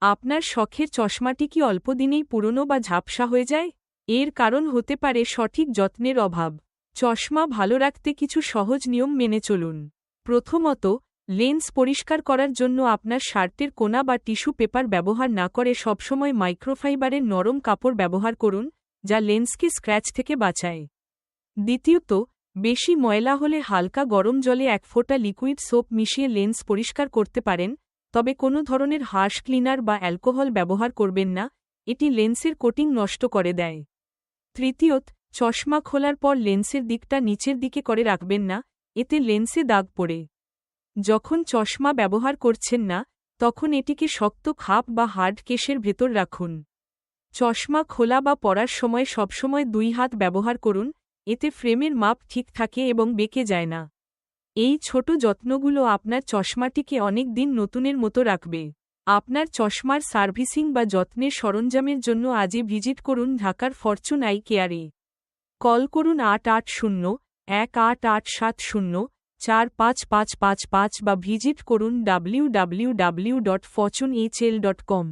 আপনার শখের চশমাটি কি অল্প দিনেই পুরনো বা ঝাপসা হয়ে যায়? এর কারণ হতে পারে সঠিক যত্নের অভাব। চশমা ভালো রাখতে কিছু সহজ নিয়ম মেনে চলুন। প্রথমত, লেন্স পরিষ্কার করার জন্য আপনার শার্টের কোনা বা টিস্যু পেপার ব্যবহার না করে সবসময় মাইক্রোফাইবারের নরম কাপড় ব্যবহার করুন, যা লেন্সকে স্ক্র্যাচ থেকে বাঁচায়। দ্বিতীয়ত, বেশি ময়লা হলে হালকা গরম জলে এক ফোঁটা লিকুইড সোপ মিশিয়ে লেন্স পরিষ্কার করতে পারেন তবে কোনো ধরনের হার্শ ক্লিনার বা অ্যালকোহল ব্যবহার করবেন না, এটি লেন্সের কোটিং নষ্ট করে দেয়। তৃতীয়ত, চশমা খোলার পর লেন্সের দিকটা নিচের দিকে করে রাখবেন না, এতে লেন্সে দাগ পড়ে। যখন চশমা ব্যবহার করছেন না, তখন এটিকে শক্ত খাপ বা হার্ড কেশের ভেতর রাখুন। চশমা খোলা বা পরার সময় সবসময় দুই হাত ব্যবহার করুন, এতে ফ্রেমের মাপ ঠিক থাকে এবং বেঁকে যায় না। এই ছোট যত্নগুলো আপনার চশমাটিকে অনেক দিন নতুনের মতো রাখবে। আপনার চশমার সার্ভিসিং বা যত্নের সরঞ্জামের জন্য আজই ভিজিট করুন ঢাকার ফরচুন আই কেয়ারে। কল করুন আট আট শূন্য এক আট আট সাত শূন্য চার পাঁচ পাঁচ পাঁচ পাঁচ বা ভিজিট করুন W W W dot Fortune H L dot com